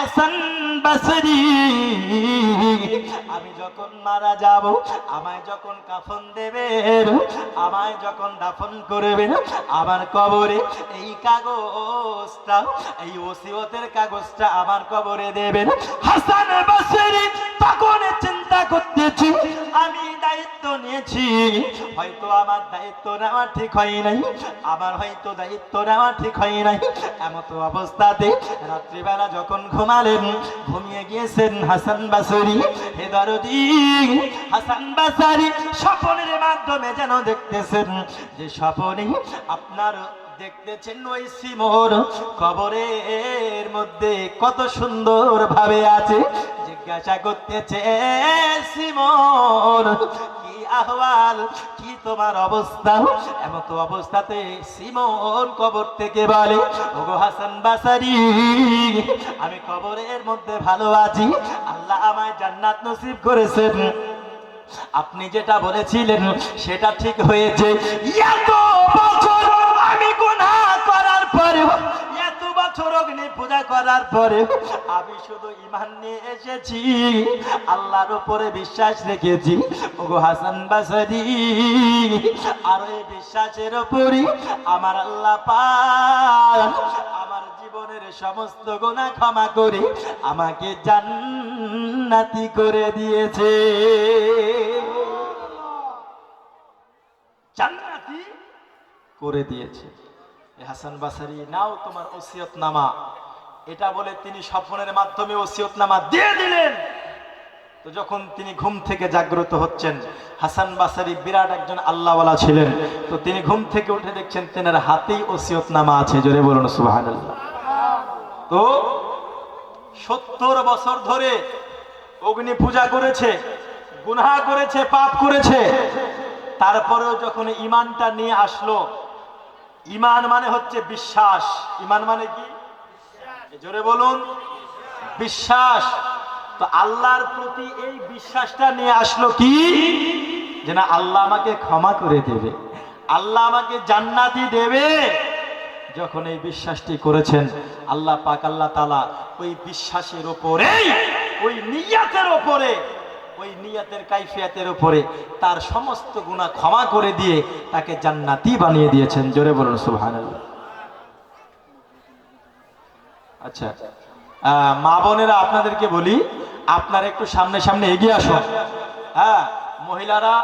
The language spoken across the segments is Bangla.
হাসান বাসরি। আমি যখন মারা যাব, আমায় যখন কাফন দেবে, আমায় যখন দাফন করবে, আমার কবরে এই কাগজটা, এই ওসিয়তের কাগজটা আমার কবরে দেবেন হাসান বাসরি তখন চিন্তা করতেছি। আমি দায়িত্ব নিয়েছি। হয়তো আমার দায়িত্ব নেওয়া ঠিক হয় নাই। আমার হয়তো দায়িত্ব নেওয়া ঠিক হয় নাই। অবস্থাতে রাত্রিবেলা যখন ঘুমালেন, ঘুমিয়ে গিয়েছেন হাসান হে দরদি, হাসান বাসারি, স্বপনের মাধ্যমে যেন দেখতেছেন যে স্বপনে আপনার দেখতেছেন ওই সিমোর। কবরের মধ্যে কত সুন্দর ভাবে আছে। জিজ্ঞাসা করতেছে সিমোর কি আহ্বাল? কি তোমার অবস্থা? এমন তো অবস্থাতে সিমন কবর থেকে বলে, ওগো হাসান বাসারি, আমি কবরের মধ্যে ভালো আছি। আল্লাহ আমায় জান্নাত নসিব করেছেন। আপনি যেটা বলেছিলেন, সেটা ঠিক হয়েছে। এত বছর আমি গুনাহ করার পরে এত বছর অগ্নি পূজা করার পরে আমি শুধু ইমান নিয়ে এসেছি, আল্লাহর উপরে বিশ্বাস রেখেছি। ওগো হাসান বাসারি, আর এই বিশ্বাসের উপরই আমার আল্লাহ পাক আমার জীবনের সমস্ত গুনাহ ক্ষমা করে আমাকে জান্নাতি করে দিয়েছে। জান্নাতি করে দিয়েছে। হাসান বাসারি, নাও তোমার ওসিয়ত নামা এটা বলে তিনি স্বপ্নের মাধ্যমে ওসিয়ত নামা দিয়ে দিলেন। তো যখন তিনি ঘুম থেকে জাগ্রত হচ্ছেন, হাসান বাসারি বিরাট একজন আল্লাহওয়ালা ছিলেন। তো তিনি ঘুম থেকে উঠে দেখছেন, তেনার হাতেই ওসিয়ত নামা আছে। জোরে বলুন সুবাহান তো সত্তর বছর ধরে অগ্নি পূজা করেছে, গুনাহ করেছে, পাপ করেছে। তারপরেও যখন ইমানটা নিয়ে আসলো ইমান মানে হচ্ছে বিশ্বাস। ইমান মানে কি? জোরে বলুন। বিশ্বাস। তো আল্লাহর প্রতি এই বিশ্বাসটা নিয়ে আসলো কি? যে না, আল্লাহ আমাকে ক্ষমা করে দেবে। আল্লাহ আমাকে জান্নাতি দেবে। যখন এই বিশ্বাসটি করেছেন, আল্লাহ পাক আল্লাহ তালা ওই বিশ্বাসের ওপরেই, ওই নিয়াতের ওপরে ওই নিয়াতের কাইফিয়াতের উপরে তার সমস্ত গুণা ক্ষমা করে দিয়ে তাকে জান্নাতি বানিয়ে দিয়েছেন। জোরে বলুন, সুবহানাল্লাহ। আচ্ছা মা বোনেরা, আপনাদেরকে বলি, আপনারা একটু সামনে সামনে এগিয়ে আসুন। হ্যাঁ মহিলারা,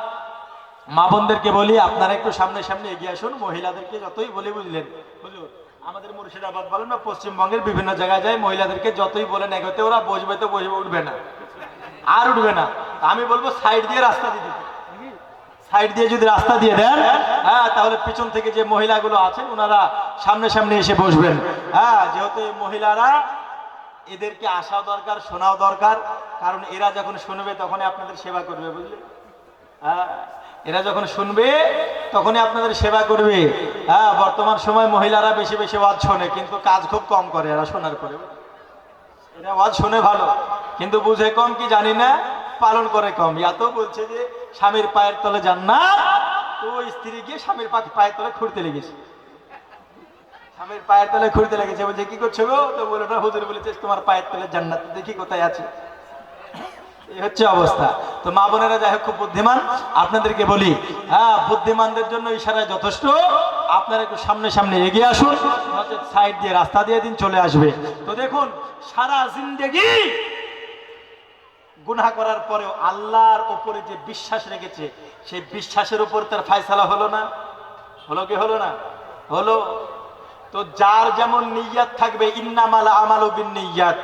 মা বোনদেরকে বলি, আপনারা একটু সামনে সামনে এগিয়ে আসুন। মহিলাদেরকে যতই বলে বুঝলেন আমাদের মুর্শিদাবাদ বলেন না পশ্চিমবঙ্গের বিভিন্ন জায়গায় যায়, মহিলাদেরকে যতই বলেন এগোতে ওরা বসবে তো বসবে, উঠবে না। আর উঠবে না। আমি বলব সাইড দিয়ে রাস্তা দিয়ে দিতে। সাইড দিয়ে যদি রাস্তা দিয়ে দেন হ্যাঁ তাহলে পিছন থেকে যে মহিলাগুলো আছেন, ওনারা সামনে সামনে এসে বসবেন। হ্যাঁ যেহেতু মহিলারা এদেরকে আসাও দরকার, শোনাও দরকার, কারণ এরা যখন শুনবে তখনই আপনাদের সেবা করবে বুঝলে হ্যাঁ এরা যখন শুনবে তখনই আপনাদের সেবা করবে। হ্যাঁ বর্তমান সময় মহিলারা বেশি বেশি ওয়াজ শোনে, কিন্তু কাজ খুব কম করে এরা শোনার পরে এরা ওয়াজ শুনে ভালো, কিন্তু বুঝে কম কি জানি না? পালন করে কম। এত বলছে যে, স্বামীর পায়ের তলে যান না তো স্ত্রী গিয়ে স্বামীর পা- পায়ের তলে খুঁড়তে লেগেছে। স্বামীর পায়ের তলে খুঁড়তে লেগেছে, বলছে, কি করছ গো? তো বলে, না, হুজুর বলেছে, তোমার পায়ের তলে জান্নাত, দেখি কোথায় আছে। এই হচ্ছে অবস্থা। তো মা বোনেরা যাই হোক, খুব বুদ্ধিমান। আপনাদেরকে বলি হ্যাঁ বুদ্ধিমানদের জন্য যথেষ্ট। আপনারা একটু সামনে সামনে এগিয়ে আসুন। সাইড দিয়ে রাস্তা দিয়ে দিন, চলে আসবে। তো দেখুন, সারা জিন্দেগি গুনাহ করার পরেও আল্লাহর ওপরে যে বিশ্বাস রেখেছে, সেই বিশ্বাসের উপর তার ফায়সালা হলো না? হলো কি হলো না? হলো। তো যার যেমন নিয়াত থাকবে, ইন্নামাল আমালু বিন নিয়াত।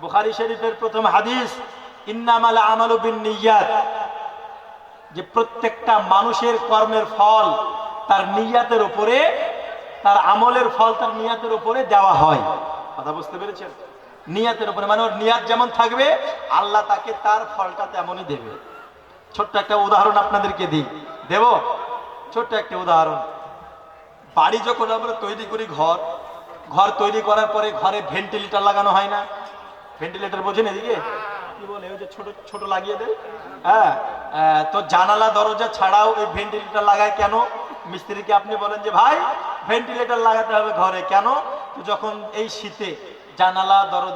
বুখারী শরীফের প্রথম হাদিস, ইন্নামাল আমালু বিন নিয়াত। যে প্রত্যেকটা মানুষের কর্মের ফল তার নিয়াতের উপরে, তার আমলের ফল তার নিয়াতের উপরে দেওয়া হয়। কথা বুঝতে পেরেছেন? নিয়াতের উপরে মানে ওর নিয়াত যেমন থাকবে, আল্লাহ তাকে তার ফলটা তেমনই দেবে। ছোট্ট একটা উদাহরণ আপনাদেরকে দিই। দেব, ছোট্ট একটা উদাহরণ। বাড়ি যখন আমরা তৈরি করি ঘর ঘর তৈরি করার পরে ঘরে ভেন্টিলেটর লাগানো হয় না। ভেন্টিলেটর বোঝেন এদিকে? কি বলে? ওই যে ছোট ছোট লাগিয়ে দেয়। হ্যাঁ তো জানালা, দরজা ছাড়াও এই ভেন্টিলেটর লাগায় কেন? মিস্ত্রিকে আপনি বলেন যে, ভাই ভেন্টিলেটর লাগাতে হবে ঘরে। কেন? যখন এই শীতে জানালা দরজা